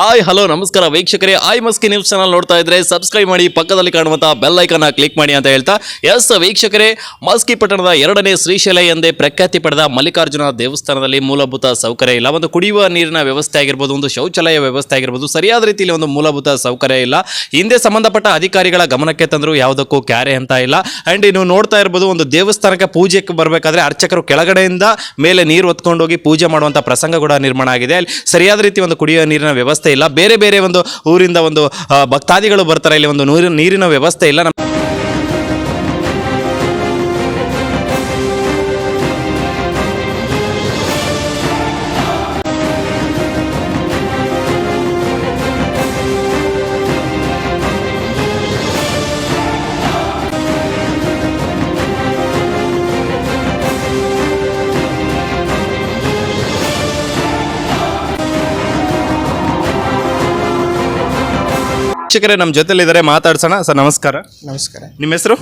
Hi, hello, ನಮಸ್ಕಾರ ವೀಕ್ಷಕರೇ. ಆಯ್ Maski news channel ನೋಡ್ತಾ ಇದ್ರೆ ಸಬ್ಸ್ಕ್ರೈಬ್ ಮಾಡಿ, ಪಕ್ಕದಲ್ಲಿ ಕಾಣುವಂತಹ ಬೆಲ್ ಐಕನ್ ಕ್ಲಿಕ್ ಮಾಡಿ ಅಂತ ಹೇಳ್ತಾ. ಎಸ್ ವೀಕ್ಷಕರೇ, ಮಸ್ಕಿ ಪಟ್ಟಣದ ಎರಡನೇ ಶ್ರೀಶೈಲ ಎಂದೇ ಪ್ರಖ್ಯಾತಿ ಪಡೆದ ಮಲ್ಲಿಕಾರ್ಜುನ ದೇವಸ್ಥಾನದಲ್ಲಿ ಮೂಲಭೂತ ಸೌಕರ್ಯ ಇಲ್ಲ. ಒಂದು ಕುಡಿಯುವ ನೀರಿನ ವ್ಯವಸ್ಥೆ ಆಗಿರ್ಬೋದು, ಒಂದು ಶೌಚಾಲಯ ವ್ಯವಸ್ಥೆ ಆಗಿರ್ಬೋದು, ಸರಿಯಾದ ರೀತಿಯಲ್ಲಿ ಒಂದು ಮೂಲಭೂತ ಸೌಕರ್ಯ ಇಲ್ಲ. ಹಿಂದೆ ಸಂಬಂಧಪಟ್ಟ ಅಧಿಕಾರಿಗಳ ಗಮನಕ್ಕೆ ತಂದರೂ ಯಾವುದಕ್ಕೂ ಕ್ಯಾರೆ ಅಂತ ಇಲ್ಲ. ಅಂಡ್ ಇನ್ನು ನೋಡ್ತಾ ಇರ್ಬೋದು, ಒಂದು ದೇವಸ್ಥಾನಕ್ಕೆ ಪೂಜೆಗೆ ಬರಬೇಕಾದ್ರೆ ಅರ್ಚಕರು ಕೆಳಗಡೆಯಿಂದ ಮೇಲೆ ನೀರು ಹೊತ್ಕೊಂಡೋಗಿ ಪೂಜೆ ಮಾಡುವಂಥ ಪ್ರಸಂಗ ಕೂಡ ನಿರ್ಮಾಣ ಆಗಿದೆ. ಅಲ್ಲಿ ಸರಿಯಾದ ರೀತಿ ಒಂದು ಕುಡಿಯುವ ನೀರಿನ ವ್ಯವಸ್ಥೆ ಇಲ್ಲ. ಬೇರೆ ಬೇರೆ ಒಂದು ಊರಿಂದ ಒಂದು ಭಕ್ತಾದಿಗಳು ಬರ್ತಾರೆ. ಇಲ್ಲಿ ಒಂದು ನೀರಿನ ನೀರಿನ ವ್ಯವಸ್ಥೆ ಇಲ್ಲ. ನಮ್ಮ ಶಿಕ್ಷಕರೇ ನಮ್ಮ ಜೊತೆಲಿದ್ದಾರೆ ಮಾತಾಡ್ಸೋಣ. ಸರ್ ನಮಸ್ಕಾರ. ನಮಸ್ಕಾರ. ನಿಮ್ಮ ಹೆಸರು?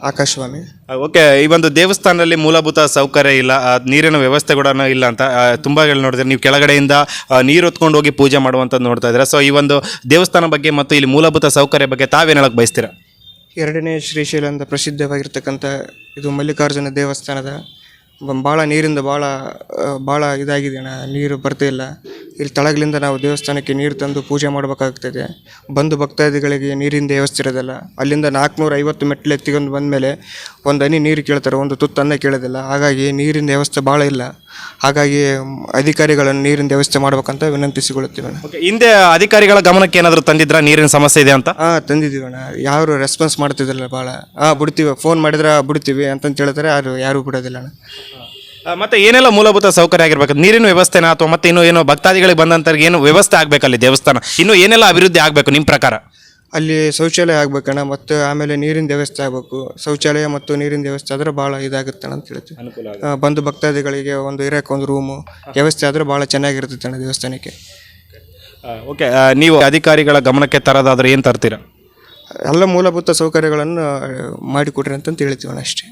ಆಕಾಶವಾಣಿ. ಓಕೆ ಈ ಒಂದು ದೇವಸ್ಥಾನದಲ್ಲಿ ಮೂಲಭೂತ ಸೌಕರ್ಯ ಇಲ್ಲ ಆ, ನೀರಿನ ವ್ಯವಸ್ಥೆ ಕೂಡ ಇಲ್ಲ ಅಂತ ತುಂಬ ತುಂಬಾ ಹೇಳಿ ನೋಡಿದ್ರೆ ನೀವು ಕೆಳಗಡೆಯಿಂದ ಆ, ನೀರು ಹೊತ್ಕೊಂಡು ಹೋಗಿ ಪೂಜೆ ಮಾಡುವಂಥದ್ದು ನೋಡ್ತಾ ಇದ್ದೀರಾ. ಸೊ ಈ ಒಂದು ದೇವಸ್ಥಾನ ಬಗ್ಗೆ ಮತ್ತು ಇಲ್ಲಿ ಮೂಲಭೂತ ಸೌಕರ್ಯ ಬಗ್ಗೆ ತಾವೇನು ಹೇಳಕ್ ಬಯಸ್ತೀರಾ? ಎರಡನೇ ಶ್ರೀಶೈಲ ಅಂತ ಪ್ರಸಿದ್ಧವಾಗಿರ್ತಕ್ಕಂಥ ಇದು ಮಲ್ಲಿಕಾರ್ಜುನ ದೇವಸ್ಥಾನದ ಭಾಳ ನೀರಿಂದ ಭಾಳ ಭಾಳ ಇದಾಗಿದೆ ಅಣ್ಣ. ನೀರು ಬರ್ತಾ ಇಲ್ಲ. ಇಲ್ಲಿ ತಳಗಳಿಂದ ನಾವು ದೇವಸ್ಥಾನಕ್ಕೆ ನೀರು ತಂದು ಪೂಜೆ ಮಾಡಬೇಕಾಗ್ತದೆ. ಬಂದು ಭಕ್ತಾದಿಗಳಿಗೆ ನೀರಿಂದ ವ್ಯವಸ್ಥೆ ಇರೋದಿಲ್ಲ. ಅಲ್ಲಿಂದ ನಾಲ್ಕುನೂರ ಐವತ್ತು ಮೆಟ್ಲು ಎತ್ತಿಕೊಂಡು ಬಂದಮೇಲೆ ಒಂದು ಹನಿ ನೀರು ಕೇಳ್ತಾರೆ ಒಂದು ತುತ್ತು ಅನ್ನ ಕೇಳೋದಿಲ್ಲ. ಹಾಗಾಗಿ ನೀರಿನ ವ್ಯವಸ್ಥೆ ಭಾಳ ಇಲ್ಲ. ಹಾಗಾಗಿ ಅಧಿಕಾರಿಗಳನ್ನು ನೀರಿನ ವ್ಯವಸ್ಥೆ ಮಾಡ್ಬೇಕಂತ ವಿನಂತಿಸಿಕೊಳ್ಳುತ್ತೀವಿ ಓಕೆ ಹಿಂದೆ ಅಧಿಕಾರಿಗಳ ಗಮನಕ್ಕೆ ಏನಾದರೂ ತಂದಿದ್ರಾ? ನೀರಿನ ಸಮಸ್ಯೆ ಇದೆ ಅಂತ? ಹಾಂ ತಂದಿದ್ದೀವಿ ಅಣ್ಣ. ಯಾರು ರೆಸ್ಪಾನ್ಸ್ ಮಾಡ್ತಿದ್ದಿಲ್ಲ ಭಾಳ. ಹಾಂ ಬಿಡ್ತೀವಿ. ಫೋನ್ ಮಾಡಿದ್ರೆ ಬಿಡ್ತೀವಿ ಅಂತಂತ ಹೇಳ್ತಾರೆ ಯಾರು ಯಾರೂ ಬಿಡೋದಿಲ್ಲ ಅಣ್ಣ. ಮತ್ತೆ ಏನೆಲ್ಲ ಮೂಲಭೂತ ಸೌಕರ್ಯ ಆಗಿರ್ಬೇಕು? ನೀರಿನ ವ್ಯವಸ್ಥೆನಾ ಅಥವಾ ಮತ್ತೆ ಇನ್ನು ಏನೋ ಭಕ್ತಾದಿಗಳಿಗೆ ಬಂದಂಥವ್ರಿಗೆ ಏನು ವ್ಯವಸ್ಥೆ ಆಗ್ಬೇಕಲ್ಲಿ ದೇವಸ್ಥಾನ? ಇನ್ನು ಏನೆಲ್ಲ ಅಭಿವೃದ್ಧಿ ಆಗಬೇಕು ನಿಮ್ಮ ಪ್ರಕಾರ? ಅಲ್ಲಿ ಶೌಚಾಲಯ ಆಗ್ಬೇಕಣ್ಣ ಮತ್ತು ಆಮೇಲೆ ನೀರಿನ ವ್ಯವಸ್ಥೆ ಆಗಬೇಕು. ಶೌಚಾಲಯ ಮತ್ತು ನೀರಿನ ವ್ಯವಸ್ಥೆ ಆದ್ರೆ ಭಾಳ ಇದಾಗುತ್ತೆ ಅಂತ ಹೇಳ್ತೀವಿ. ಬಂದು ಭಕ್ತಾದಿಗಳಿಗೆ ಒಂದು ಇರೋಕೆ ಒಂದು ರೂಮು ವ್ಯವಸ್ಥೆ ಆದ್ರೆ ಭಾಳ ಚೆನ್ನಾಗಿರ್ತೈತೆ ಅಣ್ಣ ದೇವಸ್ಥಾನಕ್ಕೆ ಓಕೆ ನೀವು ಅಧಿಕಾರಿಗಳ ಗಮನಕ್ಕೆ ತರೋದಾದ್ರೆ ಏನು ತರ್ತೀರಾ? ಎಲ್ಲ ಮೂಲಭೂತ ಸೌಕರ್ಯಗಳನ್ನು ಮಾಡಿಕೊಡ್ರಿ ಅಂತಂತ ಹೇಳ್ತೀವಿ ಅಣ್ಣ ಅಷ್ಟೇ.